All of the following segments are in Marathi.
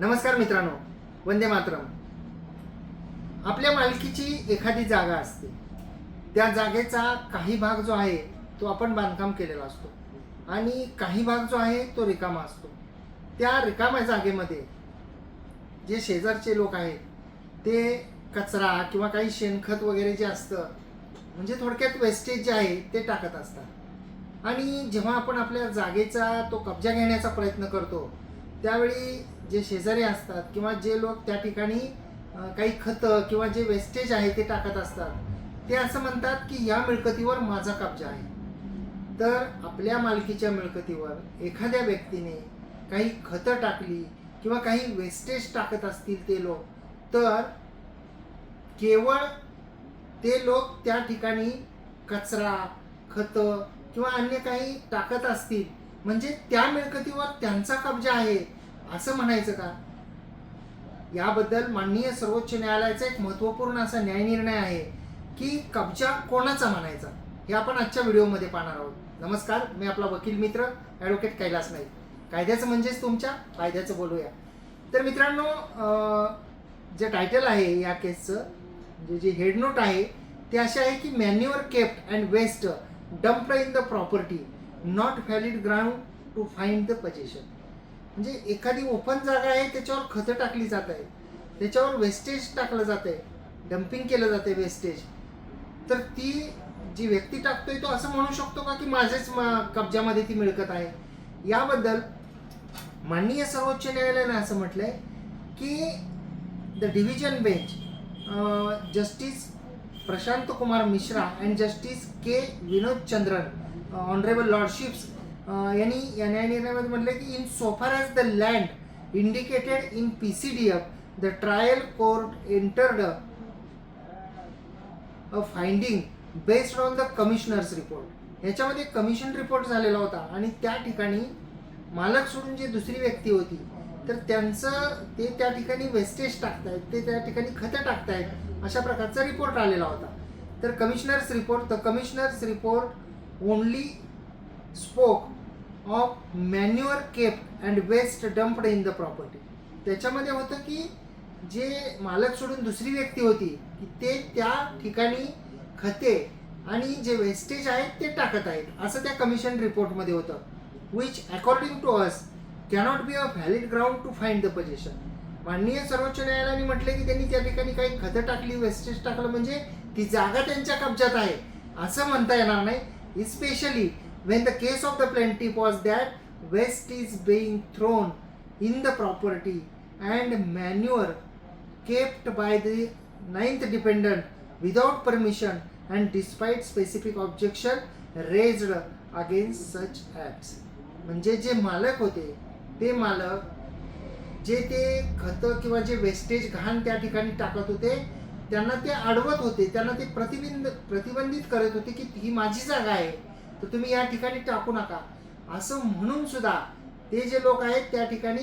नमस्कार मित्रांनो वंदे मातरम. आपल्या मालकीची एखादी जागा असते. त्या जागेचा काही भाग जो आहे तो आपण बांधकाम केलेला असतो. आणि काही भाग जो आहे तो रिकामा असतो. त्या रिकाम्या जागेमध्ये जे शेजारचे लोक आहेत ते कचरा किंवा काही शेणखत वगैरे जे असतं म्हणजे थोडक्यात वेस्टेज जे आहे ते टाकत असतात. आणि जेव्हा आपण आपल्या जागेचा तो कब्जा घेण्याचा प्रयत्न करतो त्यावेळी जे शेजारी असतात किंवा जे लोक त्या ठिकाणी काही खतं किंवा जे वेस्टेज आहे ते टाकत असतात ते असं म्हणतात की या मिळकतीवर माझा कब्जा आहे. तर आपल्या मालकीच्या मिळकतीवर एखाद्या व्यक्तीने काही खतं टाकली किंवा काही वेस्टेज टाकत असतील ते लोक तर केवळ ते लोक त्या ठिकाणी कचरा खतं किंवा अन्य काही टाकत असतील म्हणजे त्या मिळकतीवर त्यांचा कब्जा आहे असं म्हणायचं का? याबद्दल माननीय सर्वोच्च न्यायालयाचा एक महत्त्वपूर्ण असा न्यायनिर्णय आहे की कब्जा कोणाचा म्हणायचा हे आपण आजच्या व्हिडिओमध्ये पाहणार आहोत. नमस्कार मी आपला वकील मित्र ॲडव्होकेट कैलास नाईक. कायद्याचं म्हणजेच तुमच्या कायद्याचं बोलूया. तर मित्रांनो जे टायटल आहे या केसचं म्हणजे जे हेडनोट आहे ते असे आहे की manure kept and waste dumped in the property not valid ground to find the possession म्हणजे एखादी ओपन जागा आहे त्याच्यावर खतं टाकली जात आहे त्याच्यावर वेस्टेज टाकलं जात आहे. डम्पिंग केलं जाते वेस्टेज तर ती जी व्यक्ती टाकतोय तो असं म्हणू शकतो का की माझ्याच मा कब्जामध्ये ती मिळकत आहे? याबद्दल माननीय सर्वोच्च न्यायालयाने असं म्हटलंय की the division bench justice Prashant Kumar Mishra and justice K Vinod Chandran honourable lordships यांनी या न्यायनिर्णयामध्ये म्हटलं की in so far as the land indicated in P C D F the trial court entered a finding based on the commissioner's report याच्यामध्ये कमिशन रिपोर्ट झालेला होता आणि त्या ठिकाणी मालक सोडून जी दुसरी व्यक्ती होती तर त्यांचं ते त्या ठिकाणी वेस्टेज टाकतायत ते त्या ठिकाणी खतं टाकतायत अशा प्रकारचा रिपोर्ट आलेला होता. तर commissioner's report the commissioner's report only spoke of manure kept and waste dumped in the property त्याच्यामध्ये होतं की जे मालक सोडून दुसरी व्यक्ती होती की ते त्या ठिकाणी खते आणि जे वेस्टेज आहेत ते टाकत आहेत. असं त्या कमिशन रिपोर्टमध्ये होतं. Which according to us cannot be a valid ground to find the position माननीय सर्वोच्च न्यायालयाने म्हटले की त्यांनी त्या ठिकाणी काही खतं टाकली वेस्टेज टाकलं म्हणजे ती जागा त्यांच्या कब्जात आहे. असं म्हणता येणार नाही. Especially when the case of the plaintiff was that waste is being thrown in the property and manure kept by the ninth dependent without permission and despite specific objection raised against such acts म्हणजे जे मालक होते ते मालक जे ते खतं किंवा जे वेस्टेज घाण त्या ठिकाणी टाकत होते त्यांना ते अडवत होते त्यांना ते प्रतिबिंद प्रतिबंधित करत होते की ही माझी जागा आहे तर तुम्ही या ठिकाणी टाकू नका. असं म्हणून सुद्धा ते जे लोक आहेत त्या ठिकाणी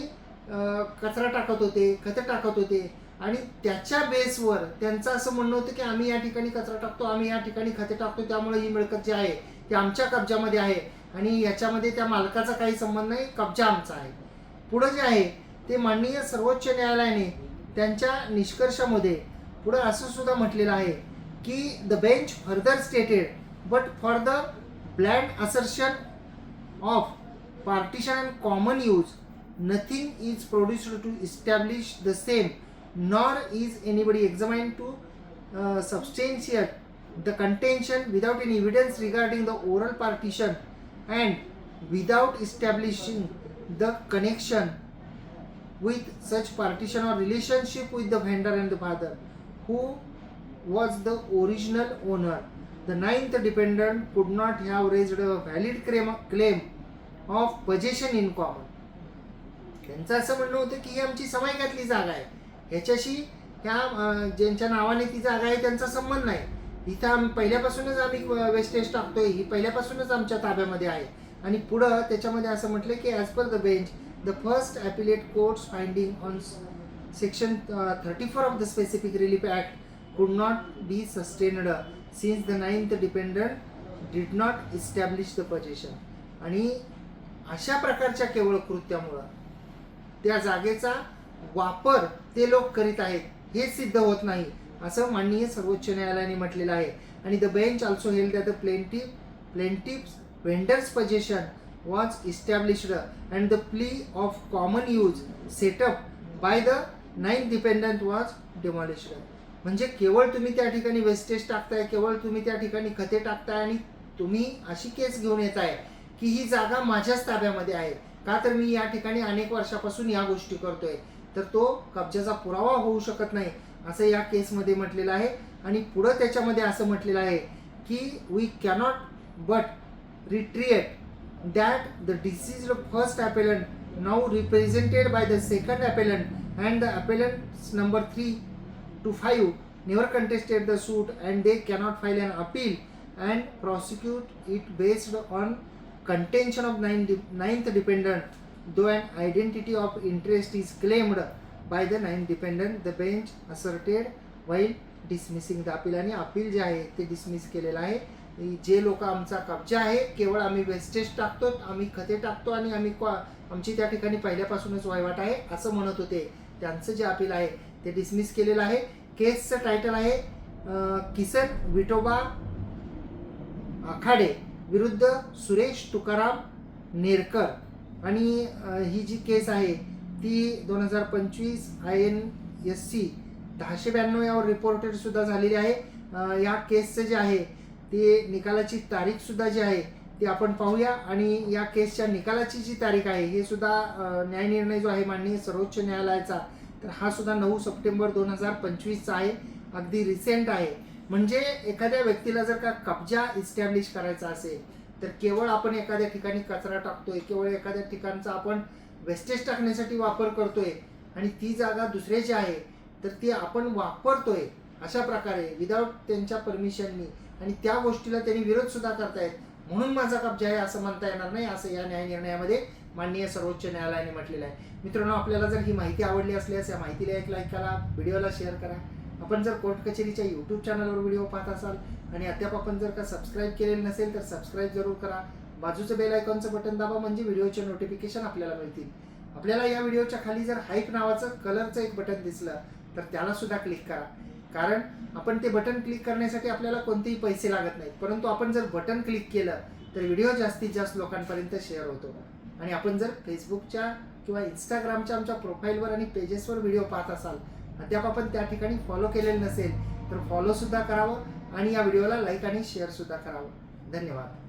कचरा टाकत होते खतं टाकत होते. आणि त्याच्या बेसवर त्यांचं असं म्हणणं होतं की आम्ही या ठिकाणी कचरा टाकतो आम्ही या ठिकाणी खते टाकतो त्यामुळे ही मिळकत जी आहे ती आमच्या कब्जामध्ये आहे. आणि याच्यामध्ये त्या मालकाचा काही संबंध नाही कब्जा आमचा आहे. पुढं जे आहे ते माननीय सर्वोच्च न्यायालयाने त्यांच्या निष्कर्षामध्ये पुढं असं सुद्धा म्हटलेलं आहे की the bench further stated but for the bland assertion of partition and common use nothing is produced to establish the same nor is anybody examined to substantial the contention without an evidence regarding the oral partition and without establishing the connection with such partition or relationship with the vendor and the father who was the original owner. The ninth dependent could not have raised a valid claim, of of in in त्यांचं असं म्हणणं होतं की ही आमची समायकातली जागा आहे. ह्याच्याशी ह्या ज्यांच्या नावाने ती जागा आहे त्यांचा संबंध नाही. इथं आम्ही पहिल्यापासूनच आम्ही वेस्टेज टाकतोय ही पहिल्यापासूनच आमच्या ताब्यामध्ये आहे. आणि पुढं त्याच्यामध्ये असं म्हटलं की as per the bench the first appellate court's finding on section thirty four of the specific relief act could not be sustained uh, since the ninth dependent did not establish the position आणि अशा प्रकारच्या केवळ कृत्यामुळं त्या जागेचा वापर ते लोक करीत आहेत हे सिद्ध होत नाही असं माननीय सर्वोच्च न्यायालयाने म्हटलेलं आहे. आणि the bench also held that the plaintiff plaintiffs vendor's possession was established and the plea of common use set up by the nine dependent was was म्हणजे केवळ तुम्ही त्या ठिकाणी वेस्टेज टाकताय केवळ तुम्ही त्या ठिकाणी खते टाकताय आणि तुम्ही अशी केस घेऊन येताय की ही जागा माझ्याच ताब्यामध्ये आहे. का तर मी या ठिकाणी अनेक वर्षापासून या गोष्टी करतोय. तर तो कब्जाचा पुरावा होऊ शकत नाही असं या केसमध्ये म्हटलेलं आहे. आणि पुढं त्याच्यामध्ये असं म्हटलेलं आहे की we cannot but reiterate that the deceased first appellant now represented by the second appellant and the appellants number 3 to 5 never contested the suit and they cannot file an appeal and prosecute it based on contention of nine ninth dependent though an identity of interest is claimed by the ninth dependent the bench asserted while dismissing the appeal आणि अपील जे आहे ते डिसमिस केलेलं आहे जे लोक आमचा कब्जा आहे केवळ आम्ही वेस्टेज टाकतो आम्ही खते टाकतो आणि आम्ही आमची त्या ठिकाणी पहिल्यापासूनच वहिवाट आहे असं म्हणत होते त्यांचं जे अपील आहे ते डिसमिस केलेलं आहे. केसचं टायटल आहे किसन विठोबा आखाडे विरुद्ध सुरेश तुकाराम नेरकर. आणि ही जी केस आहे ती दोन हजार पंचवीस आय एन एस सी दहाशे ब्याण्णव यावर रिपोर्टेडसुद्धा झालेली आहे. या केसचं जे आहे ते निकालाची तारीखसुद्धा जी आहे ती आपण पाहूया. आणि या केसच्या निकालाची जी तारीख आहे हे सुद्धा न्यायनिर्णय जो आहे माननीय सर्वोच्च न्यायालयाचा तर हा सुद्धा नऊ सप्टेंबर दोन हजार पंचवीसचा आहे. अगदी रिसेंट आहे. म्हणजे एखाद्या व्यक्तीला जर का कब्जा इस्टॅब्लिश करायचा असेल तर केवळ आपण एखाद्या ठिकाणी कचरा टाकतोय केवळ एखाद्या ठिकाणचा आपण वेस्टेज टाकण्यासाठी वापर करतोय आणि ती जागा दुसऱ्याची आहे तर ती आपण वापरतोय अशा प्रकारे विदाऊट त्यांच्या परमिशननी आणि त्या गोष्टीला त्यांनी विरोध सुद्धा करतायत. म्हणून माझा कब्जा आहे असं म्हणता येणार नाही असं या न्याय निर्णयामध्ये माननीय सर्वोच्च न्यायालयाने म्हटलेलं आहे. मित्रांनो आपल्याला जर ही माहिती आवडली असल्यास या माहितीला एक लाईक करा व्हिडिओला शेअर करा. आपण जर कोर्ट कचेरीच्या यूट्यूब चॅनलवर व्हिडिओ पाहत असाल आणि अद्याप आपण जर का सबस्क्राईब केलेलं नसेल तर सबस्क्राईब जरूर करा. बाजूचं बेल आयकॉनचं बटन दाबा म्हणजे व्हिडिओचे नोटिफिकेशन आपल्याला मिळतील. आपल्याला या व्हिडिओच्या खाली जर हाईप नावाचं कलरचं एक बटन दिसलं तर त्याला सुद्धा क्लिक करा. कारण आपण ते बटन क्लिक करण्यासाठी आपल्याला कोणतेही पैसे लागत नाहीत. परंतु आपण जर बटन क्लिक केलं तर व्हिडिओ जास्तीत जास्त लोकांपर्यंत शेअर होतो. आणि आपण जर फेसबुकच्या किंवा इंस्टाग्रामच्या आमच्या प्रोफाईलवर आणि पेजेसवर व्हिडिओ पाहत असाल अद्याप आपण त्या ठिकाणी फॉलो केलेलं नसेल तर फॉलोसुद्धा करावं आणि या व्हिडिओला लाईक आणि शेअरसुद्धा करावं. धन्यवाद.